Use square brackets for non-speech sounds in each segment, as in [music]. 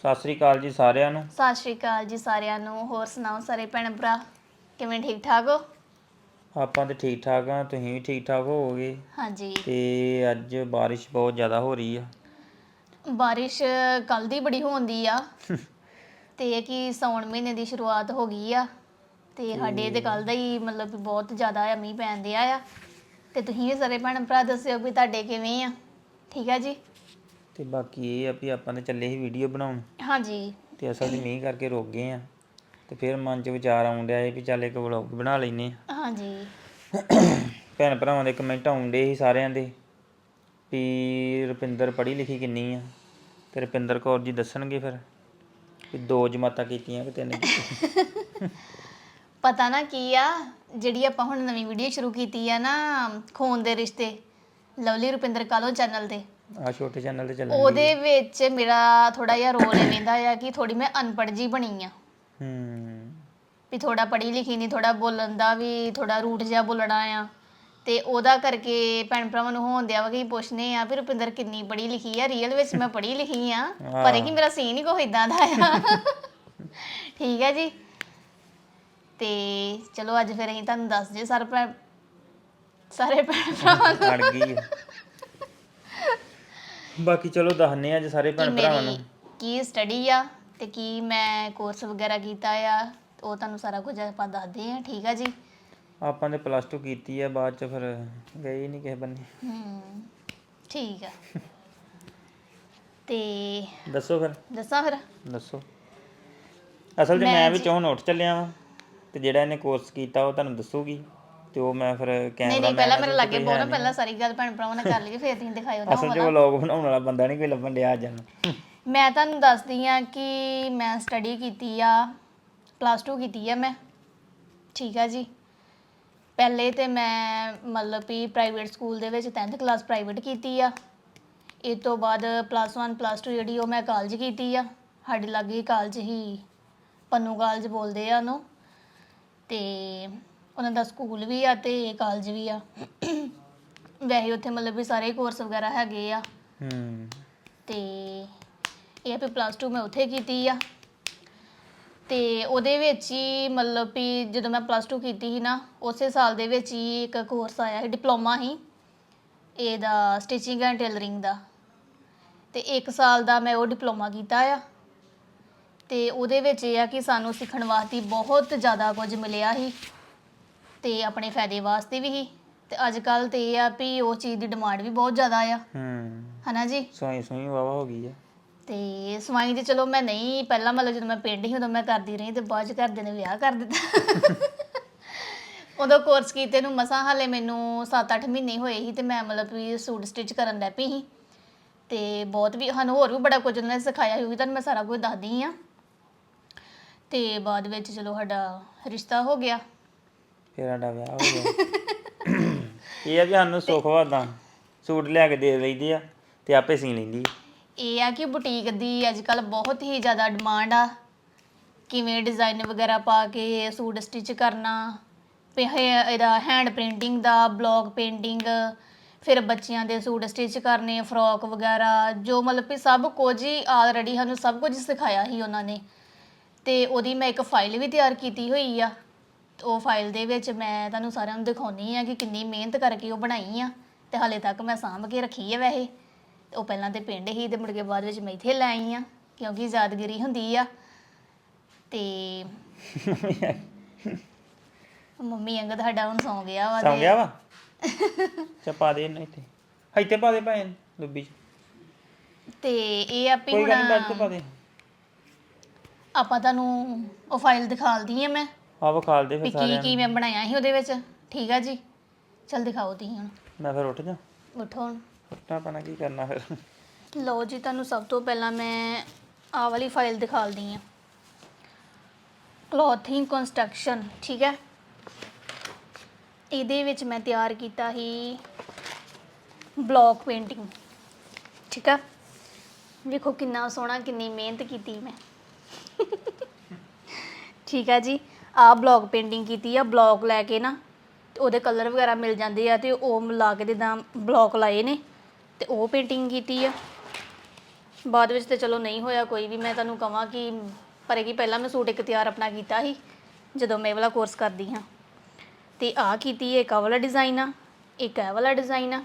ਸਤਿ ਸ੍ਰੀ ਅਕਾਲ ਜੀ ਸਾਰਿਆਂ ਨੂੰ। ਸਤਿ ਸ਼੍ਰੀ ਅਕਾਲ ਜੀ ਸਾਰਿਆਂ ਨੂੰ। ਹੋਰ ਸੁਣਾਓ ਸਾਰੇ ਭੈਣ ਭਰਾ? ਕਿਵੇਂ ਠੀਕ ਠਾਕ ਹੋ? ਆਪਾਂ ਤੇ ਠੀਕ ਠਾਕ ਆ ਤੁਸੀਂ ਵੀ ਠੀਕ ਠਾਕ ਹੋਵੋਗੇ? ਹਾਂਜੀ। ਤੇ ਅੱਜ ਬਾਰਿਸ਼ ਬਹੁਤ ਜ਼ਿਆਦਾ ਹੋ ਰਹੀ ਆ। ਬਾਰਿਸ਼ ਕੱਲ ਦੀ ਬੜੀ ਹੁੰਦੀ ਆ। ਤੇ ਇਹ ਕਿ ਸੌਣ ਮਹੀਨੇ ਦੀ ਸ਼ੁਰੂਆਤ ਹੋ ਗਈ ਆ। ਤੇ ਸਾਡੇ ਤੇ ਕੱਲ ਦਾ ਹੀ ਮਤਲਬ ਵੀ ਬਹੁਤ ਜ਼ਿਆਦਾ ਆ ਮੀਂਹ ਪੈਂਦੇ ਆ ਆ। ਤੇ ਤੁਸੀਂ ਵੀ ਸਾਰੇ ਭੈਣ ਭਰਾ ਦੱਸਿਓ ਵੀ ਤੁਹਾਡੇ ਕਿਵੇਂ ਆ। ਠੀਕ ਆ ਜੀ? ਤੇ ਬਾਕੀ ਇਹ ਆ ਵੀ ਆਪਾਂ ਤੇ ਚੱਲੇ ਸੀ ਵੀਡੀਓ ਬਣਾਉਣ। ਹਾਂਜੀ। ਤੇ ਅਸਲ 'ਚ ਮੀਂਹ ਕਰਕੇ ਰੁਕ ਗਏ ਆ। ਤੇ ਫਿਰ ਮਨ 'ਚ ਵਿਚਾਰ ਆਉਣ ਡਿਆ ਸੀ ਵੀ ਚੱਲ ਇੱਕ ਵਲੌਗ ਬਣਾ ਲੈਨੇ ਆ। ਹਾਂਜੀ। ਭੈਣ ਭਰਾਵਾਂ ਦੇ ਕਮੈਂਟ ਆਉਂਦੇ ਸੀ ਸਾਰਿਆਂ ਦੇ ਵੀ ਰੁਪਿੰਦਰ ਪੜ੍ਹੀ ਲਿਖੀ ਕਿੰਨੀ ਆ? ਤੇ ਰੁਪਿੰਦਰ ਕੌਰ ਜੀ ਦੱਸਣਗੇ ਫਿਰ ਵੀ ਦੋ ਜਮਾਤਾਂ ਕੀਤੀਆਂ ਕਿ ਤਿੰਨ ਕੀਤੀਆਂ। ਪਤਾ ਨਾ ਕੀ ਆ ਜਿਹੜੀ ਆਪਾਂ ਹੁਣ ਨਵੀਂ ਵੀਡੀਓ ਸ਼ੁਰੂ ਕੀਤੀ ਆ ਨਾ ਖੂਨ ਦੇ ਰਿਸ਼ਤੇ ਲਵਲੀ ਰੁਪਿੰਦਰ ਕਾਲੋ ਚੈਨਲ ਤੇ। ਆ ਛੋਟੇ ਚੈਨਲ ਤੇ ਚੱਲਣ ਉਹਦੇ ਵਿੱਚ ਮੇਰਾ ਥੋੜਾ ਜਿਹਾ ਰੋਲ ਇਹ ਰਹਿੰਦਾ ਆ ਕਿ ਥੋੜੀ ਮੈਂ ਅਨਪੜ੍ਹ ਜੀ ਬਣੀ ਆ। ਹੂੰ। ਵੀ ਥੋੜਾ ਪੜ੍ਹੀ ਲਿਖੀ ਨਹੀਂ ਥੋੜਾ ਬੋਲਣ ਦਾ ਵੀ ਥੋੜਾ ਰੂਟ ਜਿਹਾ ਬੋਲਣਾ ਆ। ਤੇ ਉਹਦਾ ਕਰਕੇ ਭੈਣ ਭਰਾਵਾਂ ਨੂੰ ਹੋਣ ਦਿਆ ਵਾ ਕਿ ਪੁੱਛਨੇ ਆ ਵੀ ਰੁਪਿੰਦਰ ਕਿੰਨੀ ਪੜ੍ਹੀ ਲਿਖੀ ਆ ਰੀਅਲ ਵਿੱਚ ਮੈਂ ਪੜ੍ਹੀ ਲਿਖੀ ਆ ਪਰ ਇਹ ਕਿ ਮੇਰਾ ਸੀਨ ਹੀ ਕੋਈ ਇਦਾਂ ਦਾ ਆ। ਠੀਕ ਹੈ ਜੀ। ਤੇ ਚਲੋ ਅੱਜ ਫਿਰ ਅਸੀਂ ਤੁਹਾਨੂੰ ਦੱਸ ਜੇ ਸਾਰੇ ਭੈਣ ਸਾਰੇ ਭੈਣ ਭਰਾਵਾਂ ਨੂੰ। ਅੜ ਗਈ ਆ। ਬਾਕੀ ਚਲੋ ਦੱਸਨੇ ਆ ਅੱਜ ਸਾਰੇ ਕਿ ਭੈਣ ਭਰਾਵਾਂ ਨੂੰ। ਕੀ ਸਟੱਡੀ ਆ ਤੇ ਕੀ ਮੈਂ ਕੋਰਸ ਵਗੈਰਾ ਕੀਤਾ ਆ ਉਹ ਤੁਹਾਨੂੰ ਸਾਰਾ ਕੁਝ ਆਪਾਂ ਦੱਸਦੇ ਆ ਠੀਕ ਆ ਜੀ? ਆਪਾਂ ਨੇ ਪਲੱਸ 2 ਕੀਤੀ ਆ ਬਾਅਦ ਚ ਫਿਰ ਗਏ ਹੀ ਨਹੀਂ ਕਿਸੇ ਬੰਨੇ। ਹਮ ਠੀਕ ਆ। ਤੇ ਦੱਸੋ ਫਿਰ। ਦੱਸਾਂ ਫਿਰ? ਦੱਸੋ। ਅਸਲ 'ਚ ਮੈਂ ਵਿੱਚੋਂ ਨੋਟ ਚੱਲਿਆ ਵਾਂ ਤੇ ਜਿਹੜਾ ਇਹਨੇ ਕੋਰਸ ਕੀਤਾ ਉਹ ਤੁਹਾਨੂੰ ਦੱਸੂਗੀ। ਤੇ ਉਹ ਮੈਂ ਫਿਰ ਨਹੀਂ ਕੈਮਰਾ ਨਹੀਂ ਪਹਿਲਾਂ ਮੇਰੇ ਲਾਗੇ ਬੋਲੋ ਪਹਿਲਾਂ ਸਾਰੀ ਗੱਲ ਭੈਣ ਭਰਾਵਾਂ ਨਾਲ ਕਰ ਲਈਏ ਫਿਰ ਤੁਸੀਂ ਦਿਖਾਇਓ [laughs] ਨਾ ਅਸਲ 'ਚ ਵਲੌਗ ਬਣਾਉਣ ਵਾਲਾ ਬੰਦਾ ਨਹੀਂ ਕੋਈ ਲੱਭਣ ਡਿਆ ਅੱਜ ਨੂੰ [laughs] ਮੈਂ ਤੁਹਾਨੂੰ ਦੱਸਦੀ ਆ ਕਿ ਮੈਂ ਸਟੱਡੀ ਕੀਤੀ ਆ ਪਲੱਸ 2 ਕੀਤੀ ਆ ਮੈਂ। ਠੀਕ ਆ ਜੀ। ਪਹਿਲੇ ਤੇ ਮੈਂ ਮਤਲਬ ਵੀ ਪ੍ਰਾਈਵੇਟ ਸਕੂਲ ਦੇ ਵਿੱਚ 10th ਕਲਾਸ ਪ੍ਰਾਈਵੇਟ ਕੀਤੀ ਆ। ਇਹ ਤੋਂ ਬਾਅਦ ਪਲੱਸ 1 ਪਲੱਸ 2 ਜਿਹੜੀ ਉਹ ਮੈਂ ਕਾਲਜ ਕੀਤੀ ਆ। ਸਾਡੇ ਲਾਗੇ ਕਾਲਜ ਹੀ ਪੰਨੂ ਕਾਲਜ ਬੋਲਦੇ ਆ ਉਹਨੂੰ। ਤੇ ਉਹਨਾਂ ਦਾ ਸਕੂਲ ਵੀ ਆ ਤੇ ਕਾਲਜ ਵੀ ਆ। ਵੈਸੇ ਉੱਥੇ ਮਤਲਬ ਵੀ ਸਾਰੇ ਕੋਰਸ ਵਗੈਰਾ ਹੈਗੇ ਆ। ਹੂੰ ਤੇ ਇਹ ਆ ਵੀ ਪਲੱਸ 2 ਮੈਂ ਉੱਥੇ ਕੀਤੀ ਆ। ਤੇ ਉਹਦੇ ਵਿੱਚ ਹੀ ਮਤਲਬ ਵੀ ਜਦੋਂ ਮੈਂ ਪਲੱਸ 2 ਕੀਤੀ ਸੀ ਨਾ, ਉਸੇ ਸਾਲ ਦੇ ਵਿੱਚ ਹੀ ਇੱਕ ਕੋਰਸ ਆਇਆ ਸੀ ਡਿਪਲੋਮਾ ਸੀ। ਇਹਦਾ ਸਟਿਚਿੰਗ ਐਂਡ ਟੇਲਰਿੰਗ ਦਾ। ਤੇ ਇੱਕ ਸਾਲ ਦਾ ਮੈਂ ਉਹ ਡਿਪਲੋਮਾ ਕੀਤਾ ਆ। ਤੇ ਉਹਦੇ ਵਿੱਚ ਇਹ ਆ ਕਿ ਸਾਨੂੰ ਸਿੱਖਣ ਵਾਸਤੇ ਬਹੁਤ ਜ਼ਿਆਦਾ ਕੁਝ ਮਿਲਿਆ ਸੀ। ਤੇ ਆਪਣੇ ਫਾਇਦੇ ਵਾਸਤੇ ਵੀ ਸੀ। ਤੇ ਅੱਜ ਕੱਲ ਤੇ ਇਹ ਆ ਵੀ ਉਹ ਚੀਜ਼ ਦੀ ਡਿਮਾਂਡ ਵੀ ਬਹੁਤ ਜ਼ਿਆਦਾ ਆ। ਹੂੰ। ਹਨਾ ਜੀ? ਸੋਈ ਸੋਈ ਵਾਵਾ ਹੋ ਗਈ ਆ। ਤੇ ਸਵਾਈ ਤੇ ਚਲੋ ਮੈਂ ਨਹੀਂ ਪਹਿਲਾਂ ਮਤਲਬ ਜਦੋਂ ਮੈਂ ਪਿੰਡ ਸੀ ਉਦੋਂ ਮੈਂ ਕਰਦੀ ਰਹੀ ਤੇ ਬਾਅਦ ਚ ਘਰਦਿਆਂ ਨੇ ਵਿਆਹ ਕਰ ਦਿੱਤਾ। ਉਦੋਂ ਕੋਰਸ ਕੀਤੇ ਨੂੰ ਮਸਾਂ ਹਾਲੇ ਮੈਨੂੰ 7-8 ਮਹੀਨੇ ਹੋਏ ਸੀ ਤੇ ਮੈਂ ਮਤਲਬ ਵੀ ਸੂਟ ਸਟਿਚ ਕਰਨ ਲੱਗ ਪਈ ਸੀ। ਤੇ ਬਹੁਤ ਵੀ ਸਾਨੂੰ ਹੋਰ ਵੀ ਬੜਾ ਕੁਝ ਉਹਨਾਂ ਨੇ ਸਿਖਾਇਆ ਵੀ ਤੁਹਾਨੂੰ ਮੈਂ ਸਾਰਾ ਕੁਝ ਦੱਸਦੀ ਆ। ਤੇ ਬਾਅਦ ਵਿੱਚ ਚਲੋ ਸਾਡਾ ਰਿਸ਼ਤਾ ਹੋ ਗਿਆ। ਫਿਰ ਸਾਡਾ ਵਿਆਹ ਹੋ ਗਿਆ ਇਹ ਆ ਵੀ ਸਾਨੂੰ ਸੁੱਖ ਵਾਦਾ। ਸੂਟ ਲਿਆ ਕੇ ਦੇ ਲਈਦੇ ਆ ਤੇ ਆਪੇ ਸੀ ਲੈਂਦੀ ਇਹ ਆ ਕਿ ਬੁਟੀਕ ਦੀ ਅੱਜ ਕੱਲ ਬਹੁਤ ਹੀ ਜ਼ਿਆਦਾ ਡਿਮਾਂਡ ਆ। ਕਿਵੇਂ ਡਿਜ਼ਾਈਨ ਵਗੈਰਾ ਪਾ ਕੇ ਸੂਟ ਸਟਿਚ ਕਰਨਾ, ਵੀ ਇਹ- ਇਹਦਾ ਹੈਂਡ ਪ੍ਰਿੰਟਿੰਗ ਦਾ ਬਲੌਕ ਪੇਂਟਿੰਗ ਫਿਰ ਬੱਚਿਆਂ ਦੇ ਸੂਟ ਸਟਿਚ ਕਰਨੇ ਫਰੋਕ ਵਗੈਰਾ, ਜੋ ਮਤਲਬ ਕਿ ਸਭ ਕੁਝ ਹੀ ਆਲਰੇਡੀ ਸਾਨੂੰ ਸਭ ਕੁਝ ਸਿਖਾਇਆ ਸੀ ਉਹਨਾਂ ਨੇ। ਤੇ ਉਹਦੀ ਮੈਂ ਇੱਕ ਫਾਈਲ ਵੀ ਤਿਆਰ ਕੀਤੀ ਹੋਈ ਆ। ਉਹ ਫਾਈਲ ਦੇ ਵਿੱਚ ਮੈਂ ਤੁਹਾਨੂੰ ਸਾਰਿਆਂ ਨੂੰ ਦਿਖਾਉਣੀ ਆ ਕਿ ਕਿੰਨੀ ਮਿਹਨਤ ਕਰਕੇ ਉਹ ਬਣਾਈ ਆ ਤੇ ਹਾਲੇ ਤੱਕ ਮੈਂ ਸਾਂਭ ਕੇ ਰੱਖੀ ਆ ਵੈਸੇ। ਤੇ ਉਹ ਪਹਿਲਾਂ ਤੇ ਪਿੰਡ ਹੀ ਤੇ ਮੁੜ ਕੇ ਬਾਅਦ ਵਿੱਚ ਮੈਂ ਇੱਥੇ ਲੈ ਆਈ ਆ ਕਿਉਂਕਿ ਯਾਦਗਿਰੀ ਹੁੰਦੀ ਆ। ਤੇ [laughs] ਮੰਮੀ ਅੰਗ ਤੁਹਾਡਾ ਹੁਣ ਸੌਂ ਗਿਆ ਵਾ ਸੌਂ ਗਿਆ ਵਾ? ਚਾ ਪਾ ਦੇ ਇਹਨੂੰ ਇੱਥੇ। ਇੱਥੇ ਪਾ ਦੇ ਭਾਵੇਂ ਡੁੱਬੀ ਚ। ਤੇ ਇਹ ਆ ਵੀ ਕੋਈ ਹੁਣ ਪਾ ਦੇ। ਆਪਾਂ ਤੁਹਾਨੂੰ ਉਹ ਫਾਈਲ ਦਿਖਾਲਦੀ ਆ ਮੈਂ। ਆ ਵਿਖਾਲ ਦੇ ਵੀ ਫਿਰ ਕੀ ਸਾਰਿਆਂ ਕੀ ਮੈਂ ਬਣਾਇਆ ਸੀ ਉਹਦੇ ਵਿੱਚ? ਠੀਕ ਆ ਜੀ। ਚਲ ਦਿਖਾਓ ਤੁਸੀਂ ਹੁਣ। ਮੈਂ ਫਿਰ ਉੱਠ ਜਾ। ਉਠੋ ਹੁਣ। ਉੱਠਣਾ ਪੈਣਾ ਕੀ ਕਰਨਾ ਫਿਰ? ਲਓ ਜੀ ਤੁਹਾਨੂੰ ਸਭ ਤੋਂ ਪਹਿਲਾਂ ਮੈਂ ਆਹ ਵਾਲੀ ਫਾਈਲ ਦਿਖਾਲਦੀ ਆ ਕਲੋਥਿੰਗ ਕੰਸਟਰਕਸ਼ਨ ਠੀਕ ਹੈ? ਇਹਦੇ ਵਿੱਚ ਮੈਂ ਤਿਆਰ ਕੀਤਾ ਸੀ ਬਲੌਕ ਪੇਂਟਿੰਗ ਠੀਕ ਆ? ਵੇਖੋ ਕਿੰਨਾ ਸੋਹਣਾ ਕਿੰਨੀ ਮਿਹਨਤ ਕੀਤੀ ਮੈਂ। ਠੀਕ ਆ ਜੀ। ਆਹ ਬਲੌਕ ਪੇਂਟਿੰਗ ਕੀਤੀ ਆ ਬਲੌਕ ਲੈ ਕੇ ਨਾ, ਤੇ ਉਹਦੇ ਕਲਰ ਵਗੈਰਾ ਮਿਲ ਜਾਂਦੇ ਆ, ਤੇ ਉਹ ਮਿਲਾ ਕੇ ਜਿੱਦਾਂ ਬਲੌਕ ਲਾਏ ਨੇ, ਤੇ ਉਹ ਪੇਂਟਿੰਗ ਕੀਤੀ ਆ। ਬਾਅਦ ਵਿੱਚ ਤੇ ਚਲੋ ਨਹੀਂ ਹੋਇਆ ਕੋਈ ਵੀ, ਮੈਂ ਤੁਹਾਨੂੰ ਕਹਾਂ ਕਿ, ਪਰ ਕਿ ਪਹਿਲਾਂ ਮੈਂ ਸੂਟ ਇੱਕ ਤਿਆਰ ਆਪਣਾ ਕੀਤਾ ਸੀ, ਜਦੋਂ ਮੈਂ ਇਹ ਵਾਲਾ ਕੋਰਸ ਕਰਦੀ ਹਾਂ। ਤੇ ਆ ਕੀਤੀ ਇੱਕ ਆਹ ਵਾਲਾ ਡਿਜ਼ਾਈਨ ਆ, ਇੱਕ ਇਹ ਵਾਲਾ ਡਿਜ਼ਾਈਨ ਆ,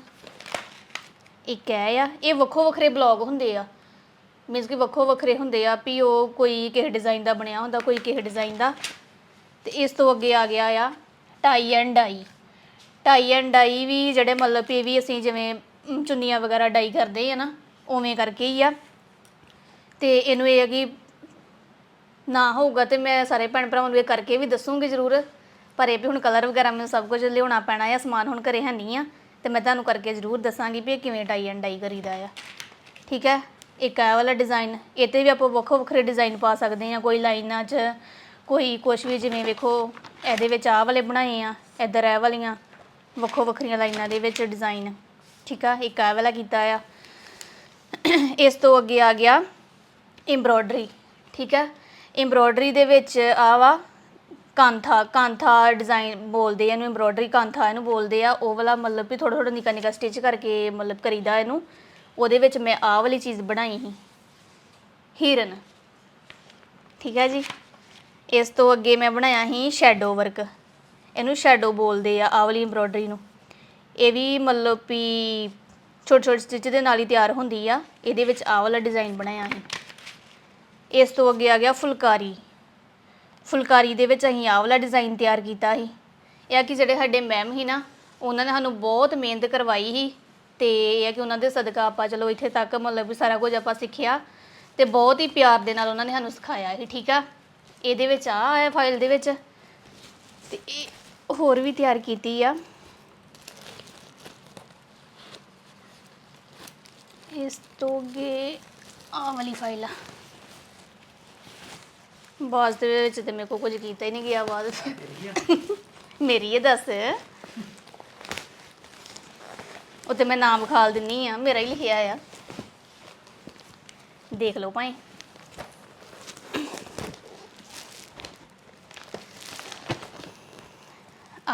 ਇੱਕ ਇਹ ਆ, ਇਹ ਵੱਖੋ ਵੱਖਰੇ ਬਲੌਗ ਹੁੰਦੇ ਆ। ਮੀਨਸ ਕਿ ਵੱਖੋ ਵੱਖਰੇ ਹੁੰਦੇ ਆ, ਵੀ ਉਹ ਕੋਈ ਕਿਸੇ ਡਿਜ਼ਾਈਨ ਦਾ ਬਣਿਆ ਹੁੰਦਾ, ਕੋਈ ਕਿਸੇ ਡਿਜ਼ਾਈਨ ਦਾ। ਤੇ ਇਸ ਤੋਂ ਅੱਗੇ ਆ ਗਿਆ ਆ tie and dye tie and dye ਵੀ ਜਿਹੜੇ ਮਤਲਬ ਵੀ ਇਹ ਵੀ ਅਸੀਂ ਜਿਵੇਂ ਚੁੰਨੀਆਂ ਵਗੈਰਾ ਡਾਈ ਕਰਦੇ ਆ ਨਾ, ਉਵੇਂ ਕਰਕੇ ਹੀ ਆ। ਤੇ ਇਹਨੂੰ ਇਹ ਆ ਕਿ ਨਾ ਹੋਊਗਾ ਤੇ ਮੈਂ ਸਾਰੇ ਭੈਣ ਭਰਾਵਾਂ ਨੂੰ ਇਹ ਕਰਕੇ ਵੀ ਦੱਸੂਗੀ ਜ਼ਰੂਰ। ਪਰ ਇਹ ਵੀ ਹੁਣ ਕਲਰ ਵਗੈਰਾ ਮੈਨੂੰ ਸਭ ਕੁਝ ਲਿਆਉਣਾ ਪੈਣਾ ਆ, ਸਮਾਨ ਹੁਣ ਘਰੇ ਹੈ ਨਹੀਂ ਆ, ਤੇ ਮੈਂ ਤੁਹਾਨੂੰ ਕਰਕੇ ਜ਼ਰੂਰ ਦੱਸਾਂਗੀ ਵੀ ਇਹ ਕਿਵੇਂ ਟਾਈ ਐਂਡ ਡਾਈ ਕਰੀਦਾ ਆ। ਠੀਕ ਹੈ? ਇੱਕ ਇਹ ਵਾਲਾ ਡਿਜ਼ਾਈਨ ਇਹ 'ਤੇ ਵੀ ਆਪਾਂ ਵੱਖੋ ਵੱਖਰੇ ਡਿਜ਼ਾਈਨ ਪਾ ਸਕਦੇ ਆ, ਕੋਈ ਲਾਈਨਾਂ 'ਚ ਕੋਈ ਕੁਛ ਵੀ ਜਿਵੇਂ ਵੇਖੋ, ਇਹਦੇ ਵਿੱਚ ਆਹ ਵਾਲੇ ਬਣਾਏ ਆ, ਇੱਧਰ ਇਹ ਵਾਲੀਆਂ, ਵੱਖੋ ਵੱਖਰੀਆਂ ਲਾਈਨਾਂ ਦੇ ਵਿੱਚ ਡਿਜ਼ਾਈਨ ਠੀਕ ਆ? ਇੱਕ ਆਹ ਵਾਲਾ ਕੀਤਾ ਆ। ਇਸ ਤੋਂ ਅੱਗੇ ਆ ਗਿਆ ਐਮਬ੍ਰੋਇਡਰੀ ਠੀਕ ਹੈ ਐਮਬ੍ਰੋਇਡਰੀ ਦੇ ਵਿੱਚ ਆ ਵਾ, ਕਾਂਥਾ ਕਾਂਥਾ ਡਿਜ਼ਾਈਨ ਬੋਲਦੇ ਆ ਇਹਨੂੰ ਐਮਬ੍ਰੋਇਡਰੀ ਕਾਂਥਾ ਇਹਨੂੰ ਬੋਲਦੇ ਆ। ਉਹ ਵਾਲਾ ਮਤਲਬ ਵੀ ਥੋੜਾ ਥੋੜਾ ਨਿੱਕਾ ਨਿੱਕਾ ਸਟਿਚ ਕਰਕੇ ਮਤਲਬ ਕਰੀਦਾ ਇਹਨੂੰ। ਉਹਦੇ ਵਿੱਚ ਮੈਂ ਆਹ ਵਾਲੀ ਚੀਜ਼ ਬਣਾਈ ਸੀ, ਹਿਰਨ, ਠੀਕ ਹੈ ਜੀ? ਇਸ ਤੋਂ ਅੱਗੇ ਮੈਂ ਬਣਾਇਆ ਸੀ ਸ਼ੈਡੋ ਵਰਕ ਇਹਨੂੰ ਸ਼ੈਡੋ ਬੋਲਦੇ ਆ, ਆਹ ਵਾਲੀ ਐਮਬ੍ਰੋਇਡਰੀ ਨੂੰ। ਇਹ ਵੀ ਮਤਲਬ ਵੀ ਛੋਟੇ ਛੋਟੇ ਸਟਿਚ ਦੇ ਨਾਲ ਹੀ ਤਿਆਰ ਹੁੰਦੀ ਆ। ਇਹਦੇ ਵਿੱਚ ਆਹ ਵਾਲਾ ਡਿਜ਼ਾਈਨ ਬਣਾਇਆ ਸੀ। ਇਸ ਤੋਂ ਅੱਗੇ ਆ ਗਿਆ ਫੁਲਕਾਰੀ। ਫੁਲਕਾਰੀ ਦੇ ਵਿੱਚ ਅਸੀਂ ਆਹ ਵਾਲਾ ਡਿਜ਼ਾਈਨ ਤਿਆਰ ਕੀਤਾ ਸੀ। ਇਹ ਆ ਕਿ ਜਿਹੜੇ ਸਾਡੇ ਮੈਮ ਸੀ ਨਾ, ਉਹਨਾਂ ਨੇ ਸਾਨੂੰ ਬਹੁਤ ਮਿਹਨਤ ਕਰਵਾਈ ਸੀ। ਤੇ ਇਹ ਆ ਕਿ ਉਹਨਾਂ ਦੇ ਸਦਕਾ ਆਪਾਂ ਚਲੋ ਇੱਥੇ ਤੱਕ ਮਤਲਬ ਵੀ ਸਾਰਾ ਕੁਝ ਆਪਾਂ ਸਿੱਖਿਆ। ਤੇ ਬਹੁਤ ਹੀ ਪਿਆਰ ਦੇ ਨਾਲ ਉਹਨਾਂ ਨੇ ਸਾਨੂੰ ਸਿਖਾਇਆ ਸੀ, ਠੀਕ ਆ? ਇਹਦੇ ਵਿੱਚ ਆ ਆਇਆ ਫਾਈਲ ਦੇ ਵਿੱਚ। ਤੇ ਇਹ ਹੋਰ ਵੀ ਤਿਆਰ ਕੀਤੀ ਆ। ਇਸ ਤੋਂ ਅੱਗੇ ਆਹ ਵਾਲੀ ਫਾਈਲ ਆ। ਬਾਜ਼ ਦੇ ਵਿੱਚ ਤੇ ਮੇਰੇ ਕੋ ਕੁਝ ਕੀਤਾ ਹੀ ਨਹੀਂ ਗਿਆ ਬਾਅਦ ਮੇਰੀ ਇਹ ਦੱਸ। ਉੱਤੇ ਮੈਂ ਨਾਮ ਖਾਲ ਦਿੰਨੀ ਆ, ਮੇਰਾ ਹੀ ਲਿਖਿਆ ਆ। ਦੇਖ ਲਓ ਭਾਈ।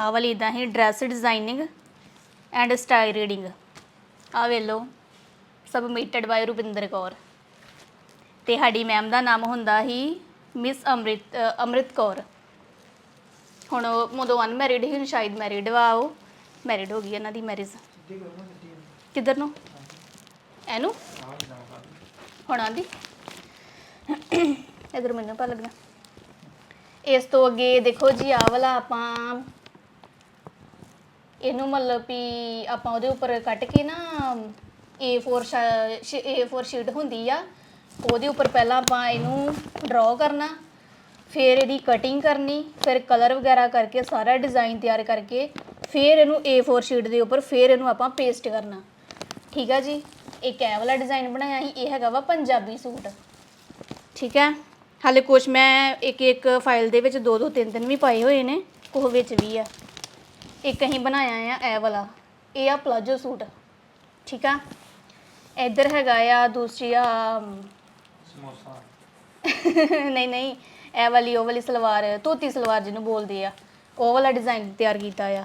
ਆਹ ਵਾਲੀ ਇਦਾਂ ਹੀ dress designing and style reading ਆ ਵੇਖ ਲਓ ਸਬਮਿਟਡ ਬਾਈ ਰੁਪਿੰਦਰ ਕੌਰ। ਤੇ ਸਾਡੀ ਮੈਮ ਦਾ ਨਾਮ ਹੁੰਦਾ ਸੀ ਮਿਸ ਅੰਮ੍ਰਿਤ ਅ, ਅੰਮ੍ਰਿਤ ਕੌਰ। ਹੁਣ ਉਹ ਉਦੋਂ ਅਨਮੈਰਿਡ ਸੀ ਹੁਣ ਸ਼ਾਇਦ ਮੈਰਿਡ ਵਾ ਉਹ। ਮੈਰਿਡ ਹੋ ਗਈ ਇਹਨਾਂ ਦੀ ਮੈਰਿਜ ਕਿੱਧਰ ਨੂੰ? ਇਹਨੂੰ? ਹੁਣ ਆਂਦੀ। ਇਧਰ ਮੈਨੂੰ ਪਾ ਲੱਗਣਾ ਇਸ ਤੋਂ ਅੱਗੇ ਦੇਖੋ ਜੀ ਆਹ ਵਾਲਾ ਆਪਾਂ ਇਹਨੂੰ ਮਤਲਬ ਵੀ ਆਪਾਂ ਉਹਦੇ ਉੱਪਰ ਕੱਟ ਕੇ ਨਾ A4 ਸ਼ਾ- A4 ਸ਼ੀਟ ਹੁੰਦੀ ਆ, ਉਹਦੇ ਉੱਪਰ ਪਹਿਲਾਂ ਆਪਾਂ ਇਹਨੂੰ ਡਰਾਅ ਕਰਨਾ, ਫਿਰ ਇਹਦੀ ਕਟਿੰਗ ਕਰਨੀ, ਫਿਰ ਕਲਰ ਵਗੈਰਾ ਕਰਕੇ ਸਾਰਾ ਡਿਜ਼ਾਈਨ ਤਿਆਰ ਕਰਕੇ ਫਿਰ ਇਹਨੂੰ A4 ਸ਼ੀਟ ਦੇ ਉੱਪਰ ਫਿਰ ਇਹਨੂੰ ਆਪਾਂ ਪੇਸਟ ਕਰਨਾ। ਠੀਕ ਆ ਜੀ? ਇੱਕ ਇਹ ਵਾਲਾ ਡਿਜ਼ਾਈਨ ਬਣਾਇਆ ਸੀ? ਇਹ ਹੈਗਾ ਵਾ ਪੰਜਾਬੀ ਸੂਟ। ਠੀਕ ਹੈ ਹਾਲੇ ਕੁਛ ਮੈਂ ਇੱਕ ਇੱਕ ਫਾਈਲ ਦੇ ਵਿੱਚ ਦੋ ਦੋ ਤਿੰਨ ਤਿੰਨ ਵੀ ਪਾਏ ਹੋਏ ਨੇ ਉਹ ਵਿੱਚ ਵੀ ਆ। ਇੱਕ ਅਸੀਂ ਬਣਾਇਆ ਆ ਇਹ ਵਾਲਾ। ਇਹ ਆ ਪਲਾਜੋ ਸੂਟ। ਠੀਕ ਆ? ਇੱਧਰ ਹੈਗਾ ਆ ਦੂਸਰੀ ਆ ਸਮੋਸਾ। [laughs] ਨਹੀਂ ਨਹੀਂ ਇਹ ਵਾਲੀ ਉਹ ਵਾਲੀ ਸਲਵਾਰ ਧੋਤੀ ਸਲਵਾਰ ਜਿਹਨੂੰ ਬੋਲਦੇ ਆ। ਉਹ ਵਾਲਾ ਡਿਜ਼ਾਈਨ ਤਿਆਰ ਕੀਤਾ ਆ।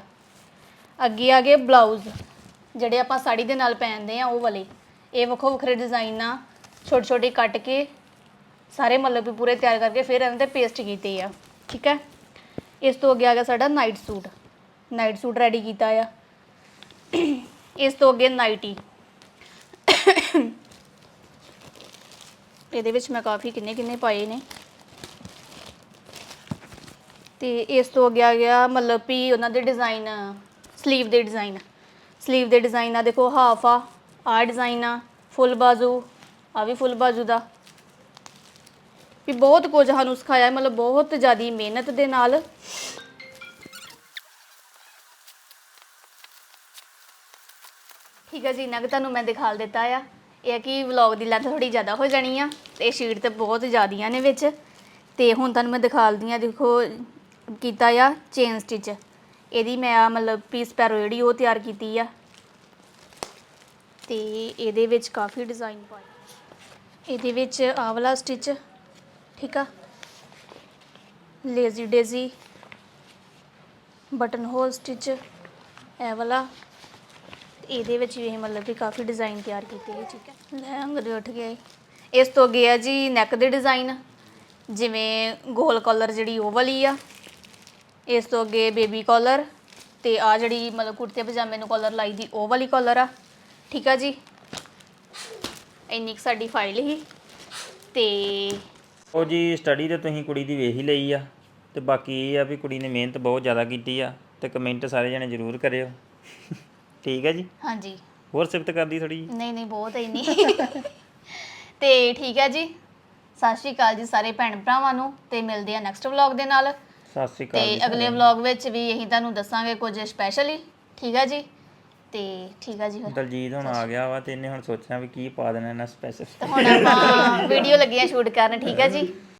ਅੱਗੇ ਆ ਗਏ ਬਲਾਊਜ਼ ਜਿਹੜੇ ਆਪਾਂ ਸਾੜੀ ਦੇ ਨਾਲ ਪਹਿਨਦੇ ਆ ਉਹ ਵਾਲੇ। ਇਹ ਵੱਖੋ ਵੱਖਰੇ ਡਿਜ਼ਾਈਨ ਆ। ਛੋਟੇ ਛੋਟੇ ਕੱਟ ਕੇ ਸਾਰੇ ਮਤਲਬ ਵੀ ਪੂਰੇ ਤਿਆਰ ਕਰਕੇ ਫਿਰ ਇਹਨਾਂ ਤੇ ਪੇਸਟ ਕੀਤੇ ਆ। ਠੀਕ ਹੈ ਇਸ ਤੋਂ ਅੱਗੇ ਆ ਗਿਆ ਸਾਡਾ night suit night suit ready ਕੀਤਾ ਆ। ਇਸ ਤੋਂ ਅੱਗੇ ਨਾਈਟੀ। ਇਹਦੇ ਵਿੱਚ ਮੈਂ ਕਾਫੀ ਕਿੰਨੇ ਕਿੰਨੇ ਪਾਏ ਨੇ। ਤੇ ਇਸ ਤੋਂ ਅੱਗੇ ਆ ਗਿਆ ਮਤਲਬ ਵੀ ਉਹਨਾਂ ਦੇ ਡਿਜ਼ਾਈਨ ਸਲੀਵ ਦੇ ਡਿਜ਼ਾਈਨ ਸਲੀਵ ਦੇ ਡਿਜ਼ਾਈਨ ਆ, ਦੇਖੋ ਹਾਫ ਆ ਆ ਡਿਜ਼ਾਈਨ ਆ ਫੁੱਲ ਬਾਜ਼ੂ ਆ ਵੀ ਫੁੱਲ ਬਾਜ਼ੂ ਦਾ। ਵੀ ਬਹੁਤ ਕੁਝ ਸਾਨੂੰ ਸਿਖਾਇਆ, ਮਤਲਬ ਬਹੁਤ ਜ਼ਿਆਦੀ ਮਿਹਨਤ ਦੇ ਨਾਲ। ਠੀਕ ਹੈ ਜੀ, ਇੰਨਾ ਕੁ ਤੁਹਾਨੂੰ ਮੈਂ ਦਿਖਾ ਦਿੱਤਾ ਆ। ਇਹ ਆ ਕਿ ਵਲੌਗ ਦੀ ਲੈਂਥ ਥੋੜੀ ਜ਼ਿਆਦਾ ਹੋ ਜਾਣੀ ਆ ਤੇ ਸ਼ੀਟ ਤੇ ਬਹੁਤ ਜ਼ਿਆਦੀਆਂ ਨੇ ਵਿੱਚ। ਤੇ ਹੁਣ ਤੁਹਾਨੂੰ ਮੈਂ ਦਿਖਾਲਦੀ ਆ, ਦੇਖੋ, ਕੀਤਾ ਆ ਚੇਨ ਸਟਿਚ ਇਹਦੀ ਮੈਂ ਆ ਮਤਲਬ ਪੀਸ ਪੈਰੋ ਜਿਹੜੀ ਉਹ ਤਿਆਰ ਕੀਤੀ ਆ। ਤੇ ਇਹਦੇ ਵਿੱਚ ਕਾਫੀ ਡਿਜ਼ਾਈਨ ਪਾਏ। ਇਹਦੇ ਵਿੱਚ ਆਹ ਵਾਲਾ ਸਟਿਚ ਠੀਕ ਆ? Lazy daisy button hole stitch ਇਹ ਵਾਲਾ। ਇਹਦੇ ਵਿੱਚ ਵੀ ਇਹ ਮਤਲਬ ਕਿ ਕਾਫੀ ਡਿਜ਼ਾਈਨ ਤਿਆਰ ਕੀਤੇ ਹੈ ਠੀਕ ਹੈ? ਲੈ ਅੰਗਦ ਉੱਠ ਗਿਆ ਏ ਇਸ ਤੋਂ ਅੱਗੇ ਆ ਜੀ ਨੈਕ ਦੇ ਡਿਜ਼ਾਈਨ ਜਿਵੇਂ ਗੋਲ ਕਾਲਰ ਜਿਹੜੀ ਉਹ ਵਾਲੀ ਆ। ਇਸ ਤੋਂ ਅੱਗੇ ਬੇਬੀ ਕਾਲਰ ਤੇ ਆ ਜਿਹੜੀ ਮਤਲਬ ਕੁੜਤੇ ਪਜਾਮੇ ਨੂੰ ਕਾਲਰ ਲਾਈ ਦੀ ਉਹ ਵਾਲੀ ਕਾਲਰ ਆ, ਠੀਕ ਆ ਜੀ? ਇੰਨੀ ਕੁ ਸਾਡੀ ਫਾਈਲ ਹੀ ਤੇ ਉਹ ਜੀ ਸਟੱਡੀ ਤੇ ਤੁਸੀਂ ਕੁੜੀ ਦੀ ਵੇਖ ਹੀ ਲਈ ਆ ਤੇ ਬਾਕੀ ਇਹ ਆ ਵੀ ਕੁੜੀ ਨੇ ਮਿਹਨਤ ਬਹੁਤ ਜ਼ਿਆਦਾ ਕੀਤੀ ਆ ਤੇ ਕਮੈਂਟ ਸਾਰੇ ਜਣੇ ਜ਼ਰੂਰ ਕਰਿਓ। ਠੀਕ ਹੈ ਜੀ? ਹਾਂਜੀ। ਹੋਰ ਸਿਫਤ ਕਰਦੀ ਥੋੜੀ ਜੀ ਨਹੀਂ ਨਹੀਂ ਬਹੁਤ ਹੈ ਨਹੀਂ ਤੇ ਠੀਕ ਹੈ ਜੀ। ਸਤਿ ਸ਼੍ਰੀ ਅਕਾਲ ਜੀ ਸਾਰੇ ਭੈਣ ਭਰਾਵਾਂ ਨੂੰ ਤੇ ਮਿਲਦੇ ਆ ਨੈਕਸਟ ਵਲੌਗ ਦੇ ਨਾਲ। ਸਤਿ ਸ੍ਰੀ ਅਕਾਲ ਤੇ ਜੀ ਅਗਲੇ ਵਲੌਗ ਵਿੱਚ ਵੀ ਅਸੀਂ ਤੁਹਾਨੂੰ ਦੱਸਾਂਗੇ ਕੁਝ ਸਪੈਸ਼ਲੀ ਠੀਕ ਹੈ ਜੀ? ਤੇ ਠੀਕ ਹੈ ਜੀ ਫਿਰ ਦਲਜੀਤ ਹੁਣ ਆ ਗਿਆ ਵਾ ਤੇ ਇਹਨੇ ਹੁਣ ਸੋਚਣਾ ਵੀ ਕੀ ਪਾ ਦੇਣਾ ਇਹਨਾਂ ਸਪੈਸ਼ਲ ਤੇ ਹੁਣ ਆਪਾਂ ਵੀਡੀਓ ਲੱਗੀਆਂ ਸ਼ੂਟ ਕਰਨ ਠੀਕ ਹੈ ਜੀ?